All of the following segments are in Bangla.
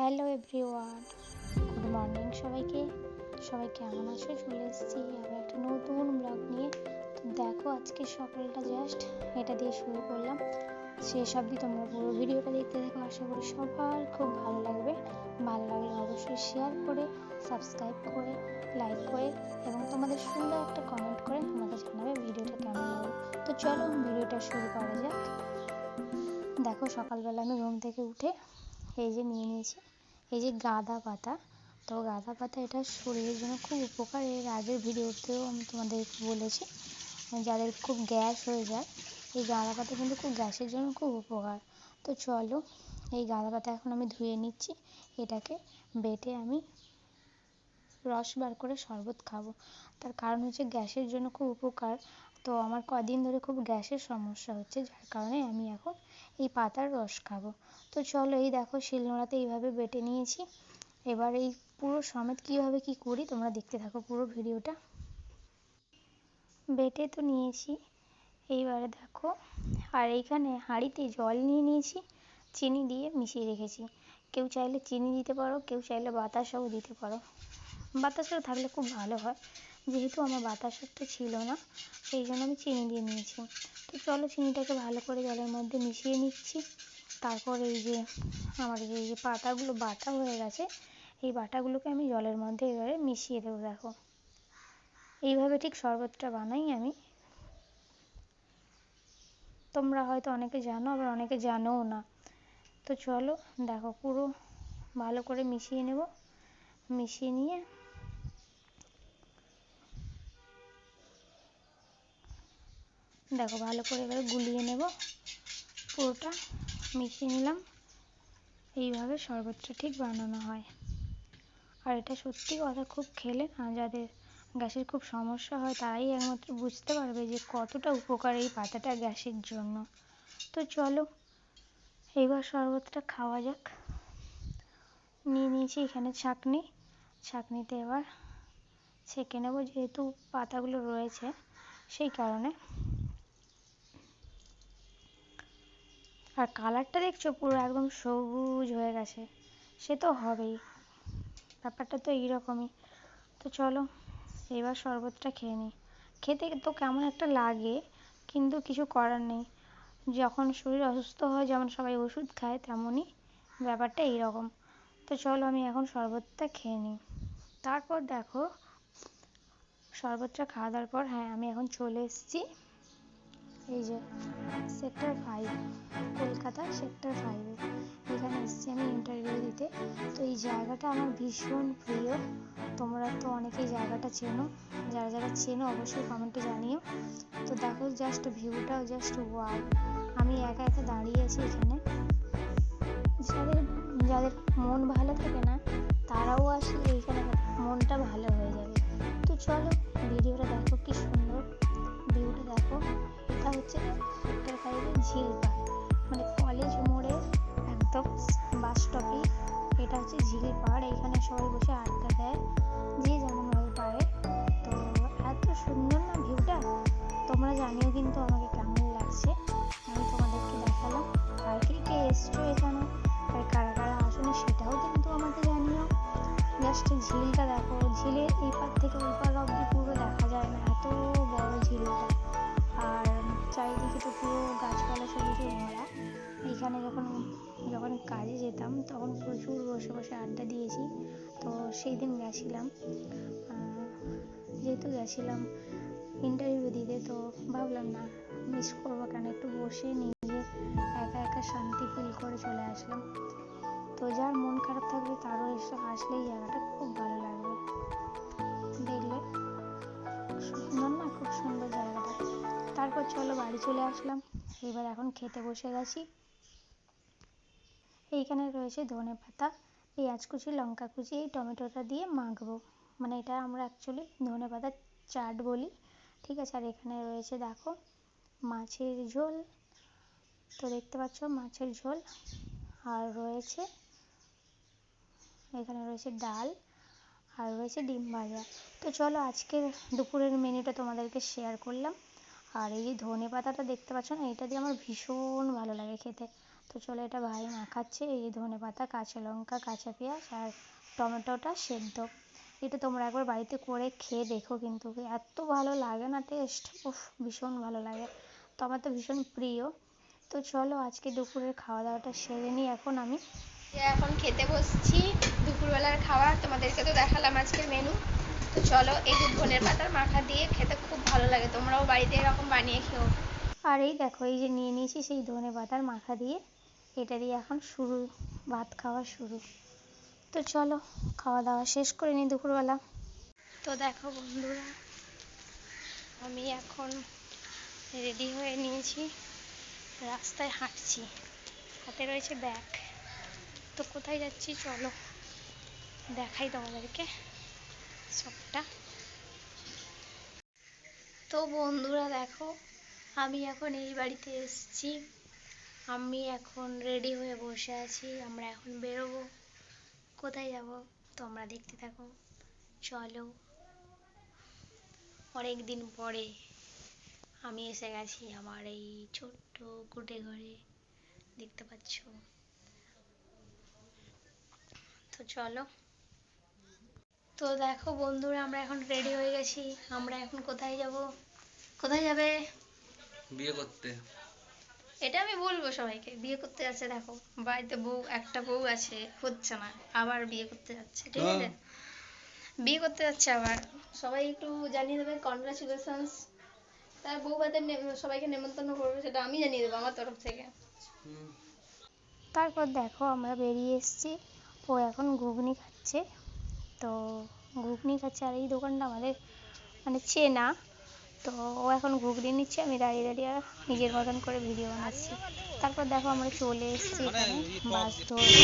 হ্যালো এভরিওয়ান, গুড মর্নিং সবাইকে। সবাই কেমন আছো? চলে এসেছি আবার একটা নতুন ব্লগ নিয়ে। দেখো, আজকে সকালটা জাস্ট এটা দিয়ে শুরু করলাম। শেষ অবধি তোমরা পুরো ভিডিওটা দেখতে থাকো। আশা করি সবার খুব ভালো লাগবে। ভালো লাগলে অবশ্যই শেয়ার করে সাবস্ক্রাইব করে লাইক করে এবং তোমাদের সুন্দর একটা কমেন্ট করে আমাকে জানাবে ভিডিওটা কেমন লাগল। তো চলো ভিডিওটা শুরু করা যাক। দেখো, সকালবেলা আমি ঘুম থেকে উঠে এই যে নিয়ে নিয়েছি। এই যে গাঁদা পাতা। তো গাঁদা পাতা এটা শরীরের জন্য খুব উপকার। এর আগের ভিডিওতেও আমি তোমাদের বলেছি, যাদের খুব গ্যাস হয়ে যায়, এই গাঁদা পাতা কিন্তু খুব গ্যাসের জন্য খুব উপকার। তো চলো, এই গাঁদা পাতা এখন আমি ধুয়ে নিচ্ছি। এটাকে বেটে আমি রস বার করে শরবত খাব। তার কারণ হচ্ছে গ্যাসের জন্য খুব উপকার। তো আমার কদিন ধরে খুব গ্যাসের সমস্যা হচ্ছে, যার কারণে আমি এখন এই পাতার রস খাব। তো চলো এই দেখো শিলনোড়াতে এইভাবে বেটে নিয়েছি। এবার এই পুরো সমেত কীভাবে কী করি তোমরা দেখতে থাকো পুরো ভিডিওটা। বেটে তো নিয়েছি। এইবারে দেখো, আর এইখানে হাঁড়িতে জল নিয়ে নিয়েছি, চিনি দিয়ে মিশিয়ে রেখেছি। কেউ চাইলে চিনি দিতে পারো, কেউ চাইলে বাতাসাও দিতে পারো। বাতাসা থাকলে খুব ভালো হয়। যেহেতু আমার বাতাসাটা ছিল না, সেই জন্য আমি চিনি দিয়ে নিয়েছি। তো চলো চিনিটাকে ভালো করে জলের মধ্যে মিশিয়ে নিচ্ছি। তারপর এই যে আমার এই যে পাতাগুলো, বাটা হয়ে গেছে, এই বাটাগুলোকে আমি জলের মধ্যে এবারে মিশিয়ে দেবো, দেখো। এইভাবে ঠিক শরবতটা বানাই আমি। তোমরা হয়তো অনেকে জানো, আবার অনেকে জানোও না। তো চলো, দেখো, পুরো ভালো করে মিশিয়ে নেব। মিশিয়ে নিয়ে দেখো, ভালো করে এবার গুলিয়ে নেব। পুরোটা মিশিয়ে নিলাম। এইভাবে শরবতটা ঠিক বানানো হয়। আর এটা সত্যি কথা, খুব খেলে না, যাদের গ্যাসের খুব সমস্যা হয়, তারাই একমাত্র বুঝতে পারবে যে কতটা উপকার এই পাতাটা গ্যাসের জন্য। তো চলো, এইবার শরবতটা খাওয়া যাক। নিয়ে নিয়েছি এখানে ছাঁকনি। ছাঁকনিতে এবার ছেঁকে নেব, যেহেতু পাতাগুলো রয়েছে, সেই কারণে। আর কালারটা দেখছ পুরো একদম সবুজ হয়ে গেছে। সে তো হবেই। ব্যাপারটা তো এইরকমই। তো চলো, এবার শরবতটা খেয়ে নিই। খেতে তো কেমন একটা লাগে, কিন্তু কিছু করার নেই। যখন শরীর অসুস্থ হয়, যেমন সবাই ওষুধ খায়, তেমনই ব্যাপারটা এইরকম। তো চলো, আমি এখন শরবতটা খেয়ে নিই। তারপর দেখো, শরবতটা খাওয়া দাওয়ার পর হ্যাঁ আমি এখন চলে এসেছি। এই যে সেক্টর ফাইভ কলকাতা সেক্টর ফাইভে এখানে এসেছি আমি ইন্টারভিউ দিতে। তো এই জায়গাটা আমার ভীষণ প্রিয়। তোমরা তো অনেকেই জায়গাটা চেনো। যারা যারা চেনো অবশ্যই কমেন্টে জানিও। তো দেখো জাস্ট ভিউটাও জাস্ট ওয়াও আমি একা একা দাঁড়িয়ে আছি এখানে। যাদের যাদের মন ভালো থাকে না, তারাও আসলে এইখানে মনটা ভালো হয়ে যাবে। তো চলো ঝিলপাড় মানে কলেজ মোড়ে একদম বাস স্টপে এটা হচ্ছে ঝিল পাড়। এখানে সবাই বসে আড্ডা দেয়, যে যেমনভাবে পারে। তো এত সুন্দর না ভিউটা তোমরা জানিও কিন্তু আমাকে কেমন লাগছে। আমি তোমাদেরকে দেখালাম, আর কে কে এসছো এখানে, আর কারা কারা আসলে সেটাও কিন্তু আমাকে জানিও। জাস্ট ঝিলটা দেখো। ঝিলের এই পার থেকে ওই পার অব্দি পুরো দেখা যায় না, এত বড় ঝিলটা। চারিদিকে তো পুরো গাছপালা সবুজে ভরা। এইখানে যখন যখন কাজে যেতাম, তখন প্রচুর বসে বসে আড্ডা দিয়েছি। তো সেই দিন গেছিলাম। যেহেতু গেছিলাম ইন্টারভিউ দিতে, তো ভাবলাম না মিস করব কেন? একটু বসে নিজে একা একা শান্তি ফিল করে চলে আসলাম। তো যার মন খারাপ থাকবে, তারও এসে আসলে এই জায়গাটা খুব ভালো লাগবে। দেখলে সুন্দর না, খুব সুন্দর জায়গাটা। তারপর চলো বাড়ি চলে আসলাম। এবার এখন খেতে বসে গেছি। এইখানে রয়েছে ধনে পাতা, পেঁয়াজ কুচি, লঙ্কা কুচি, এই টমেটোটা দিয়ে মাখবো। মানে এটা আমরা অ্যাকচুয়ালি ধনে পাতার চাট বলি। ঠিক আছে, আর এখানে রয়েছে দেখো মাছের ঝোল। তো দেখতে পাচ্ছ মাছের ঝোল। আর রয়েছে, এখানে রয়েছে ডাল, আর রয়েছে ডিম ভাজা। তো চলো আজকের দুপুরের মেনুটা তোমাদেরকে শেয়ার করলাম। আর এই ধনে পাতাটা দেখতে পাচ্ছ না, এটা দিয়ে আমার ভীষণ ভালো লাগে খেতে। তো চলো এটা ভাই মাখাচ্ছে, এই ধনে পাতা, কাঁচা লঙ্কা, কাঁচা পেঁয়াজ আর টমেটোটা সেদ্ধ। এটা তোমরা একবার বাড়িতে করে খেয়ে দেখো কিন্তু, এত ভালো লাগে না টেস্ট উফ, ভীষণ ভালো লাগে। তো আমার তো ভীষণ প্রিয়। তো চলো আজকে দুপুরের খাওয়া দাওয়াটা সেরে নিই এখন আমি। এখন খেতে বসছি, দুপুরবেলার খাবার তোমাদেরকে তো দেখালাম আজকের মেনু তো চলো এই যে ধনের পাতার মাখা দিয়ে খেতে খুব ভালো লাগে তোমরাও বাড়িতে এরকম বানিয়ে খেও। আর এই দেখো এই যে নিয়ে নিয়েছি সেই ধনে পাতার মাখা দিয়ে এটা দিয়ে এখন শুরু ভাত খাওয়া শুরু। তো চলো খাওয়া দাওয়া শেষ করে নিই দুপুরবেলা। তো দেখো বন্ধুরা আমি এখন রেডি হয়ে নিয়েছি রাস্তায় হাঁটছি হাতে রয়েছে ব্যাগ। তো কোথায় যাচ্ছি চলো দেখাই তোমাদেরকে। সবটা। তো বন্ধুরা দেখো, আমি এখন এই বাড়িতে এসেছি। আমি এখন রেডি হয়ে বসে আছি, আমরা এখন বেরোবো। কোথায় যাব তোমরা দেখতে থাকো। চলো অনেক দিন পরে আমি এসে গেছি আমার এই ছোট্ট কুটে ঘরে, দেখতে পাচ্ছ? তো চলো তো দেখো বন্ধুরা আমরা এখন রেডি হয়ে গেছি। আমরা এখন কোথায় যাব? কোথায় যাবে? বিয়ে করতে। এটা আমি বলব সবাইকে বিয়ে করতে যাচ্ছে দেখো। বাড়িতে বউ একটা বউ আছে হচ্ছে না আবার বিয়ে করতে যাচ্ছে ঠিক আছে? বিয়ে করতে যাচ্ছে আবার। সবাই একটু জানিয়ে দেবে কনগ্রাচুলেশনস তার বউ ভাতের সবাইকে নেমন্তন্ন করবে সেটা আমি জানিয়ে দেবো আমার তরফ থেকে। তারপর দেখো আমরা বেরিয়ে এসেছি ও এখন ঘুগনি খাচ্ছে। তো ঘুগনি খাচ্ছে আর এই দোকানটা আমাদের মানে চেনা। তো ও এখন ঘুগনি নিচ্ছে আমি দাঁড়িয়ে দাঁড়িয়ে নিজের মতন করে ভিডিও বানাচ্ছি। তারপর দেখো আমরা চলে এসেছি এখানে বাস ধরে।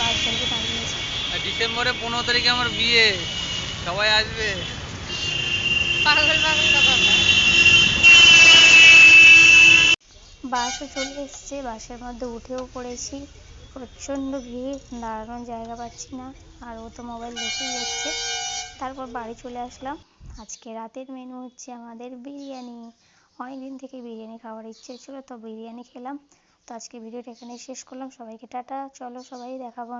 বাস ধরে দাঁড়িয়েছে ডিসেম্বরে পনেরো তারিখে আমার বিয়ে সবাই আসবে। পাগল পাগল কথা বাসও চলে এসেছে বাসের মধ্যে উঠেও পড়েছি। প্রচণ্ড ভিড় দাঁড়ানোর জায়গা পাচ্ছি না। আর ও তো মোবাইল দেখেই যাচ্ছে। তারপর বাড়ি চলে আসলাম। আজকে রাতের মেনু হচ্ছে আমাদের বিরিয়ানি। অনেক দিন থেকে বিরিয়ানি খাওয়ার ইচ্ছে ছিল, তো বিরিয়ানি খেলাম। তো আজকে ভিডিওটা এখানেই শেষ করলাম। সবাইকে টাটা। চলো সবাই দেখাবো।